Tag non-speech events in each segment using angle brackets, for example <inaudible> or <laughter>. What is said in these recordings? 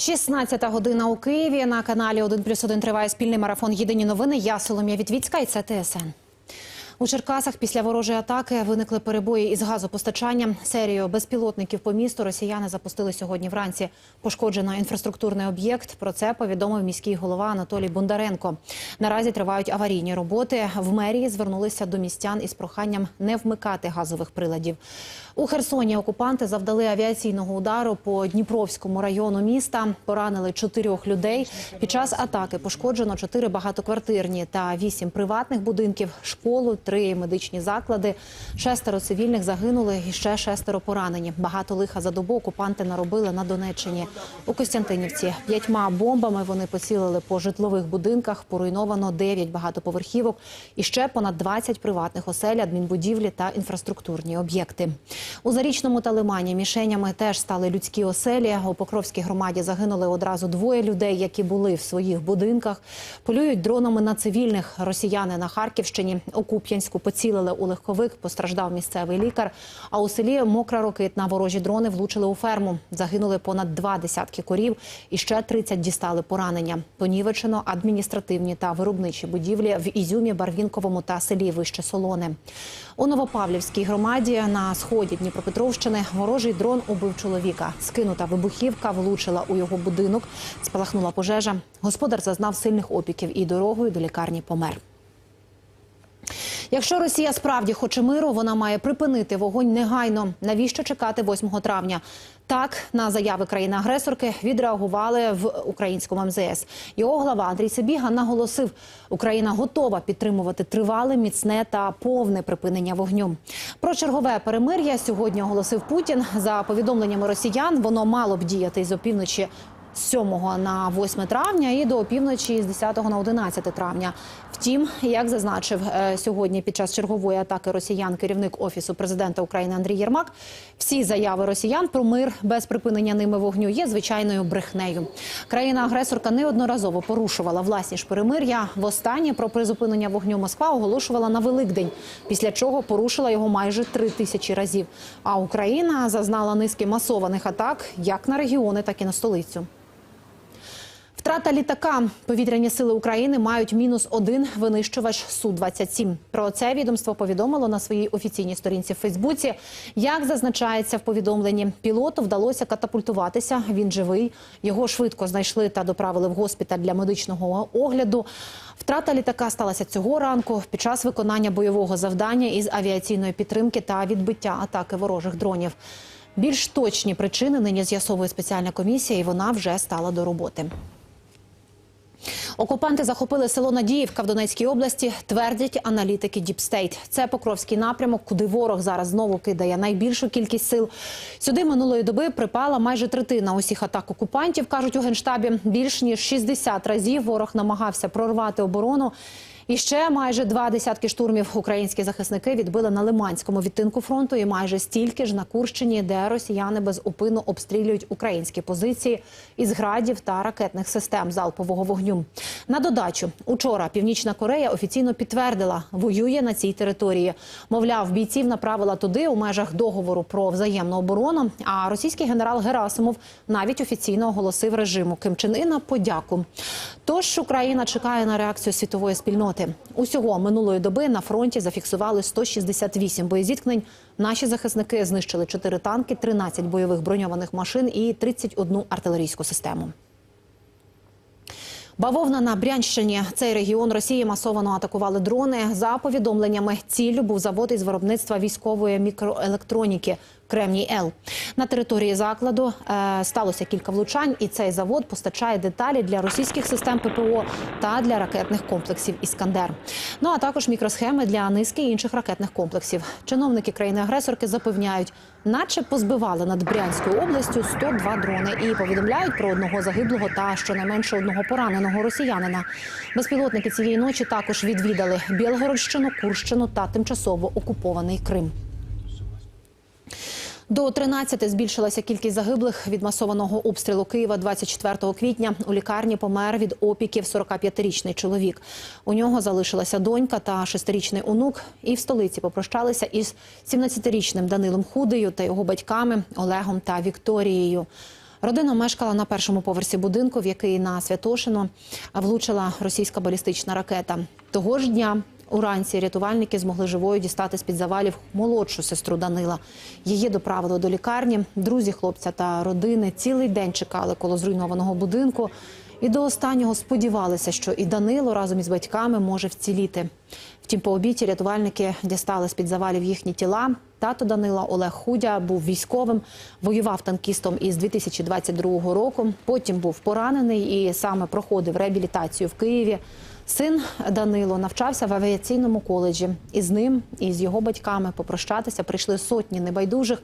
16 година у Києві на каналі 1 плюс 1 триває спільний марафон Єдині новини. Я Соломія Вітвіцька і це ТСН. У Черкасах після ворожої атаки виникли перебої із газопостачанням. Серію безпілотників по місту росіяни запустили сьогодні вранці. Пошкоджено інфраструктурний об'єкт. Про це повідомив міський голова Анатолій Бондаренко. Наразі тривають аварійні роботи. В мерії звернулися до містян із проханням не вмикати газових приладів. У Херсоні окупанти завдали авіаційного удару по Дніпровському району міста. Поранили чотирьох людей. Під час атаки пошкоджено чотири багатоквартирні та вісім приватних будинків, школу, три медичні заклади. Шестеро цивільних загинули і ще шестеро поранені. Багато лиха за добу окупанти наробили на Донеччині. У Костянтинівці п'ятьма бомбами вони поцілили по житлових будинках. Поруйновано дев'ять багатоповерхівок і ще понад 20 приватних осель, адмінбудівлі та інфраструктурні об'єкти. У зарічному та лимані мішенями теж стали людські оселі. У Покровській громаді загинули одразу двоє людей, які були в своїх будинках. Полюють дронами на цивільних. Росіяни на Харківщині у Куп'янську поцілили у легковик. Постраждав місцевий лікар. А у селі Мокра Рокитна ворожі дрони влучили у ферму. Загинули понад два десятки корів і ще 30 дістали поранення. Понівечено адміністративні та виробничі будівлі в Ізюмі, Барвінковому та селі Вище Солоне. У Новопавлівській громаді на сході Дніпропетровщини ворожий дрон убив чоловіка. Скинута вибухівка влучила у його будинок. Спалахнула пожежа. Господар зазнав сильних опіків і дорогою до лікарні помер. Якщо Росія справді хоче миру, вона має припинити вогонь негайно. Навіщо чекати 8 травня? Так на заяви країни-агресорки відреагували в українському МЗС. Його глава Андрій Сибіга наголосив, Україна готова підтримувати тривале, міцне та повне припинення вогню. Про чергове перемир'я сьогодні оголосив Путін. За повідомленнями росіян, воно мало б діяти з опівночі з 7 на 8 травня і до опівночі з 10 на 11 травня. Втім, як зазначив е, сьогодні під час чергової атаки росіян керівник офісу президента України Андрій Єрмак, всі заяви росіян про мир без припинення ними вогню є звичайною брехнею. Країна-агресорка неодноразово порушувала власні ж перемир'я. Востаннє про призупинення вогню Москва оголошувала на Великдень, після чого порушила його майже три тисячі разів. А Україна зазнала низки масованих атак як на регіони, так і на столицю. Втрата літака. Повітряні сили України мають мінус один винищувач Су-27. Про це відомство повідомило на своїй офіційній сторінці в Фейсбуці. Як зазначається в повідомленні, пілоту вдалося катапультуватися. Він живий. Його швидко знайшли та доправили в госпіталь для медичного огляду. Втрата літака сталася цього ранку під час виконання бойового завдання із авіаційної підтримки та відбиття атаки ворожих дронів. Більш точні причини нині з'ясовує спеціальна комісія, і вона вже стала до роботи. Окупанти захопили село Надіївка в Донецькій області. Твердять аналітики Діпстейт. Це Покровський напрямок, куди ворог зараз знову кидає найбільшу кількість сил. Сюди минулої доби припала майже третина усіх атак окупантів. кажуть у генштабі. Більш ніж 60 разів ворог намагався прорвати оборону. І ще майже два десятки штурмів українські захисники відбили на Лиманському відтинку фронту, і майже стільки ж на Курщині, де росіяни безупинно обстрілюють українські позиції із градів та ракетних систем залпового вогню. На додачу учора Північна Корея офіційно підтвердила, воює на цій території. Мовляв, бійців направила туди у межах договору про взаємну оборону. А російський генерал Герасимов навіть офіційно оголосив режиму Ким Чен подяку. Тож Україна чекає на реакцію світової спільноти. Усього минулої доби на фронті зафіксували 168 боєзіткнень. Наші захисники знищили 4 танки, 13 бойових броньованих машин і 31 артилерійську систему. Бавовна на Брянщині. Цей регіон Росії масово атакували дрони. За повідомленнями, ціллю був завод із виробництва військової мікроелектроніки Кремній Л. На території закладу е, сталося кілька влучань, і цей завод постачає деталі для російських систем ППО та для ракетних комплексів Іскандер. Ну а також мікросхеми для низки інших ракетних комплексів. Чиновники країни-агресорки запевняють, наче позбивали над Брянською областю 102 дрони і повідомляють про одного загиблого та щонайменше одного пораненого росіянина. Безпілотники цієї ночі також відвідали Білгородщину, Курщину та тимчасово окупований Крим. До 13 збільшилася кількість загиблих від масованого обстрілу Києва 24 квітня. У лікарні помер від опіків 45-річний чоловік. У нього залишилася донька та 6-річний онук. І в столиці попрощалися із 17-річним Данилом Худею та його батьками Олегом та Вікторією. Родина мешкала на першому поверсі будинку, в який на Святошино влучила російська балістична ракета. Того ж дня уранці рятувальники змогли живою дістати з під завалів молодшу сестру Данила. Її доправили до лікарні. Друзі хлопця та родини цілий день чекали коло зруйнованого будинку. І до останнього сподівалися, що і Данило разом із батьками може вціліти. Втім, по обіді рятувальники дістали з під завалів їхні тіла. Тато Данила Олег Худя був військовим, воював танкістом із 2022 року. Потім був поранений і саме проходив реабілітацію в Києві. Син Данило навчався в авіаційному коледжі. І з ним, і з його батьками попрощатися прийшли сотні небайдужих.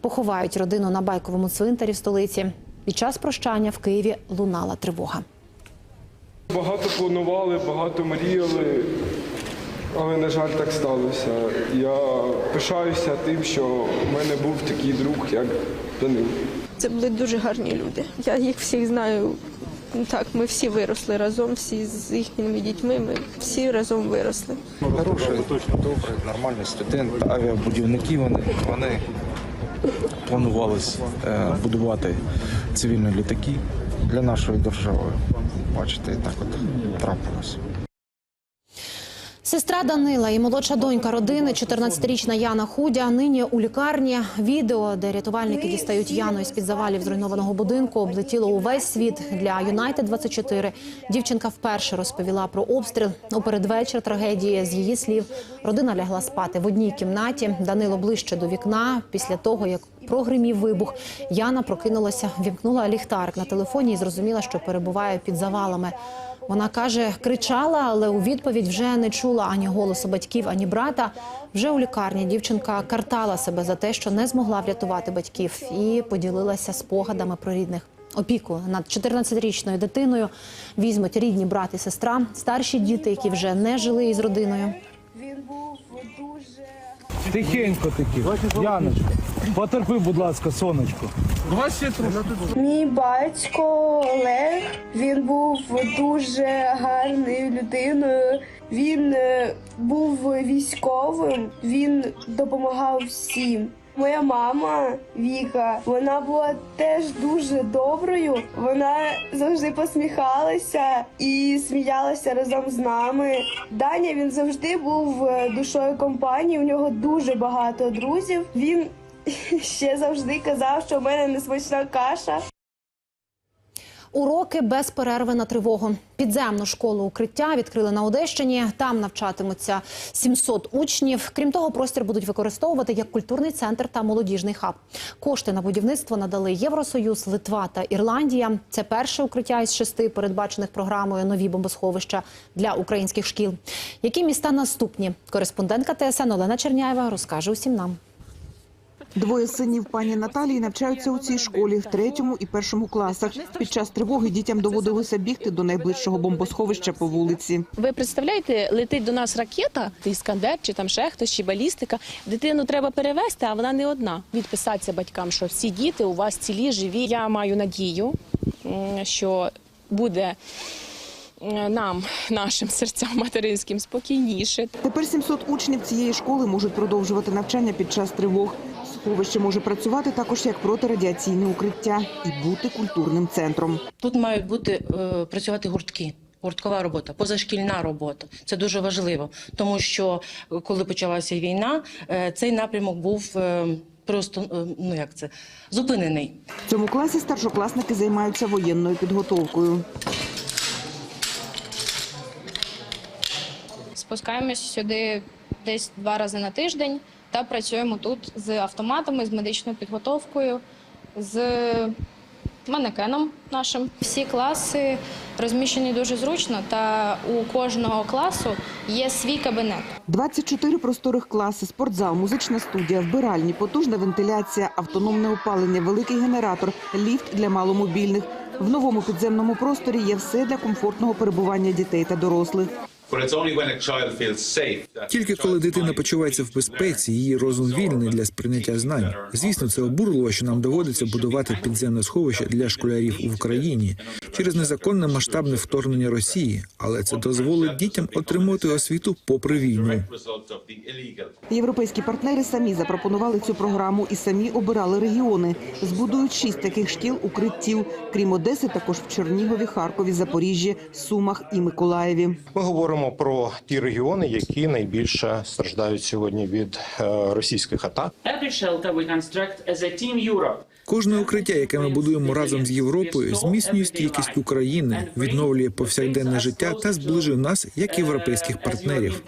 Поховають родину на байковому цвинтарі в столиці. Під час прощання в Києві лунала тривога. Багато планували, багато мріяли, але, на жаль, так сталося. Я пишаюся тим, що в мене був такий друг, як Данил. Це були дуже гарні люди. Я їх всіх знаю. Ну, Так, ми всі виросли разом, всі з їхніми дітьми. Ми всі разом виросли. Хороший, добрий, нормальний студент. Авіабудівники вони, вони планувалися е, будувати цивільні літаки для нашої держави. Бачите, так от трапилось. Сестра Данила і молодша донька родини, 14-річна Яна Худя, нині у лікарні. Відео, де рятувальники дістають Яну із під завалів зруйнованого будинку, облетіло увесь світ. Для Юнайтед 24 дівчинка вперше розповіла про обстріл. У передвечір трагедії, з її слів, родина лягла спати в одній кімнаті. Данило ближче до вікна. Після того, як прогримів вибух, Яна прокинулася, вімкнула ліхтарик на телефоні і зрозуміла, що перебуває під завалами. Вона каже, кричала, але у відповідь вже не чула ані голосу батьків, ані брата. Вже у лікарні дівчинка картала себе за те, що не змогла врятувати батьків, і поділилася спогадами про рідних. Опіку над 14-річною дитиною візьмуть рідні брат і сестра, старші діти, які вже не жили із родиною. Він був дуже Тихенько таки. Яночка, потерпи, будь ласка, сонечко. мій батько Олег. Він був дуже гарною людиною. Він е, був військовим. Він допомагав всім. Моя мама Віка, вона була теж дуже доброю. Вона завжди посміхалася і сміялася разом з нами. Даня він завжди був е, душою компанії. У нього дуже багато друзів. Він <laughs> ще завжди казав, що в мене несмачна каша. Уроки без перерви на тривогу. Підземну школу укриття відкрили на Одещині. Там навчатимуться 700 учнів. Крім того, простір будуть використовувати як культурний центр та молодіжний хаб. Кошти на будівництво надали Євросоюз, Литва та Ірландія. Це перше укриття із шести передбачених програмою нові бомбосховища для українських шкіл. Які міста наступні? Кореспондентка ТСН Олена Черняєва розкаже усім нам. Двоє синів пані Наталії навчаються у цій школі в третьому і першому класах. Під час тривоги дітям доводилося бігти до найближчого бомбосховища по вулиці. Ви представляєте, летить до нас ракета, іскандер, чи там ще хтось, чи балістика. Дитину треба перевезти, а вона не одна. Відписатися батькам, що всі діти у вас цілі, живі. Я маю надію, що буде нам, нашим серцям материнським, спокійніше. Тепер 700 учнів цієї школи можуть продовжувати навчання під час тривог. Сховище може працювати також як протирадіаційне укриття і бути культурним центром. Тут мають бути е, працювати гуртки. Гурткова робота, позашкільна робота це дуже важливо, тому що е, коли почалася війна, е, цей напрямок був просто ну як це зупинений. В цьому класі старшокласники займаються воєнною підготовкою. Спускаємось сюди десь два рази на тиждень та працюємо тут з автоматами, з медичною підготовкою, з манекеном нашим. Всі класи розміщені дуже зручно, та у кожного класу є свій кабінет. 24 просторих класи, спортзал, музична студія, вбиральні, потужна вентиляція, автономне опалення, великий генератор, ліфт для маломобільних. В новому підземному просторі є все для комфортного перебування дітей та дорослих. Тільки коли дитина почувається в безпеці, її розум вільний для сприйняття знань. Звісно, це обурливо, що нам доводиться будувати підземне сховище для школярів в Україні. через незаконне масштабне вторгнення Росії, але це дозволить дітям отримати освіту попри війну. Європейські партнери самі запропонували цю програму і самі обирали регіони. Збудують шість таких шкіл укриттів. Крім Одеси, також в Чернігові, Харкові, Запоріжжі, Сумах і Миколаєві. Ми говоримо про ті регіони, які найбільше страждають сьогодні від е, російських атак. Кожне укриття, яке ми будуємо разом з Європою, зміцнює стійкість України, відновлює повсякденне життя та зближує нас як європейських партнерів.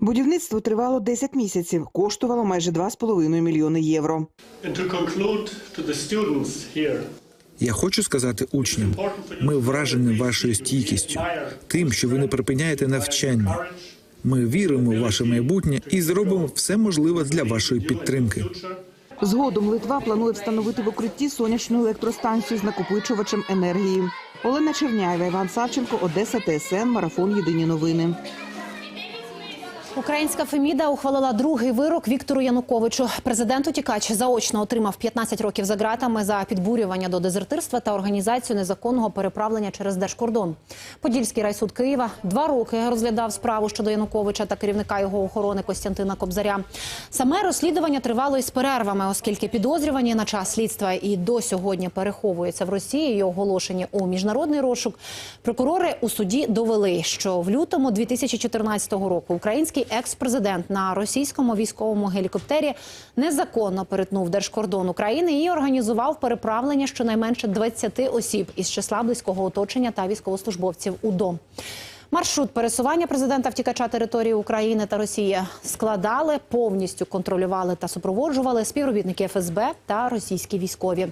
Будівництво тривало 10 місяців, коштувало майже 2,5 мільйони євро. Я хочу сказати учням, ми вражені вашою стійкістю, тим, що ви не припиняєте навчання. Ми віримо в ваше майбутнє і зробимо все можливе для вашої підтримки. Згодом Литва планує встановити в укритті сонячну електростанцію з накопичувачем енергії. Олена Черняєва, Іван Савченко, Одеса, ТСН, Марафон. Єдині новини. Українська Феміда ухвалила другий вирок Віктору Януковичу. Президент утікач заочно отримав 15 років за ґратами за підбурювання до дезертирства та організацію незаконного переправлення через держкордон. Подільський райсуд Києва два роки розглядав справу щодо Януковича та керівника його охорони Костянтина Кобзаря. Саме розслідування тривало із перервами, оскільки підозрювані на час слідства і до сьогодні переховуються в Росії і оголошені у міжнародний розшук. Прокурори у суді довели, що в лютому 2014 року український екс-президент на російському військовому гелікоптері незаконно перетнув держкордон України і організував переправлення щонайменше 20 осіб із числа близького оточення та військовослужбовців УДО. Маршрут пересування президента втікача території України та Росії складали, повністю контролювали та супроводжували співробітники ФСБ та російські військові.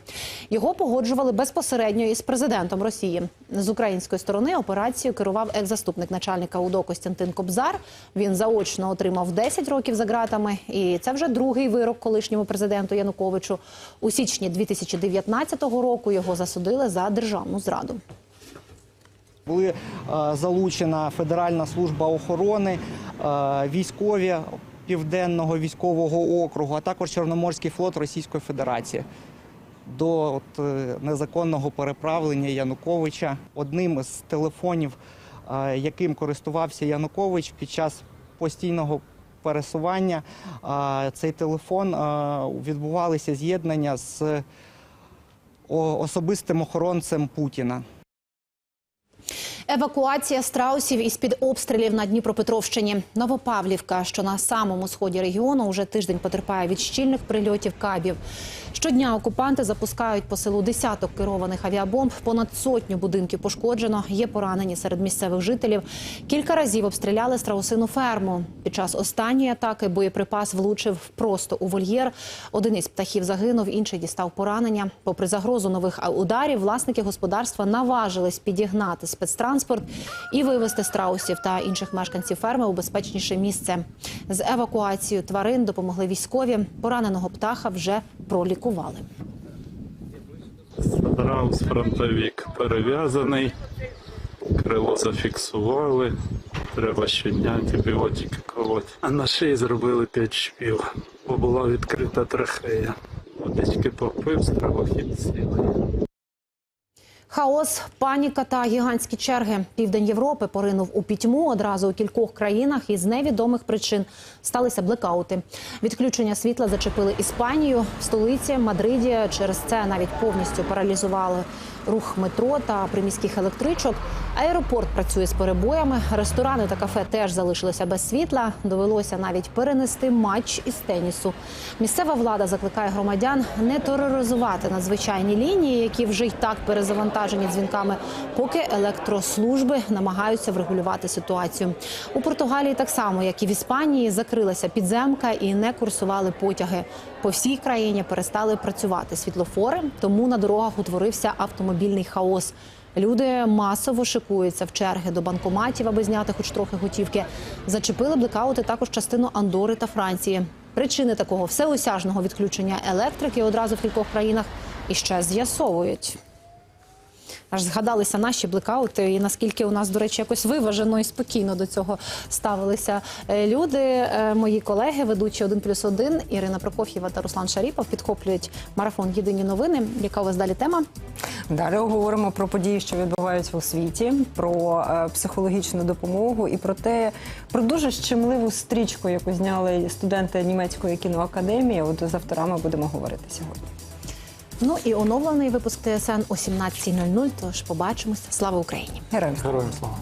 Його погоджували безпосередньо із президентом Росії. З української сторони операцією керував екс-заступник начальника УДО Костянтин Кобзар. Він заочно отримав 10 років за ґратами, і це вже другий вирок колишньому президенту Януковичу. У січні 2019 року його засудили за державну зраду. Були е, залучена Федеральна служба охорони, е, військові Південного військового округу, а також Чорноморський флот Російської Федерації. До от, е, незаконного переправлення Януковича одним із телефонів, яким користувався Янукович під час постійного пересування, цей телефон відбувалися з'єднання з особистим охоронцем Путіна. Евакуація страусів із під обстрілів на Дніпропетровщині. Новопавлівка, що на самому сході регіону, уже тиждень потерпає від щільних прильотів кабів. Щодня окупанти запускають по селу десяток керованих авіабомб. Понад сотню будинків пошкоджено. Є поранені серед місцевих жителів. Кілька разів обстріляли страусину ферму. Під час останньої атаки боєприпас влучив просто у вольєр. Один із птахів загинув, інший дістав поранення. Попри загрозу нових ударів, власники господарства наважились підігнати спецтранспорт і вивезти страусів та інших мешканців ферми у безпечніше місце. З евакуацією тварин допомогли військові. Пораненого птаха вже пролікували. Страус фронтовик перев'язаний, крило зафіксували. Треба щодня антибіотики колоти. А на шиї зробили 5 швів, бо була відкрита трахея. Водички попив, стравохід цілий. Хаос, паніка та гігантські черги. Південь Європи поринув у пітьму. Одразу у кількох країнах із невідомих причин сталися блекаути. Відключення світла зачепили Іспанію, в столиці Мадриді. Через це навіть повністю паралізували рух метро та приміських електричок. Аеропорт працює з перебоями. Ресторани та кафе теж залишилися без світла. Довелося навіть перенести матч із тенісу. Місцева влада закликає громадян не тероризувати надзвичайні лінії, які вже й так перезавантажені дзвінками, поки електрослужби намагаються врегулювати ситуацію. У Португалії так само, як і в Іспанії, закрилася підземка і не курсували потяги. По всій країні перестали працювати світлофори, тому на дорогах утворився автомобільний хаос. Люди масово шикуються в черги до банкоматів, аби зняти хоч трохи готівки. Зачепили блекаути також частину Андори та Франції. Причини такого всеосяжного відключення електрики одразу в кількох країнах іще з'ясовують. Аж згадалися наші блекаути, і наскільки у нас, до речі, якось виважено і спокійно до цього ставилися е, люди. Е, Мої колеги, ведучі 1 плюс 1, Ірина Прокоф'єва та Руслан Шаріпов підхоплюють марафон Єдині новини. Яка у вас далі тема? Далі говоримо про події, що відбуваються у світі, про е, психологічну допомогу і про те, про дуже щемливу стрічку, яку зняли студенти німецької кіноакадемії. От з авторами будемо говорити сьогодні. Ну і оновлений випуск ТСН о 17.00. Тож побачимося. Слава Україні! Героям Героям слава.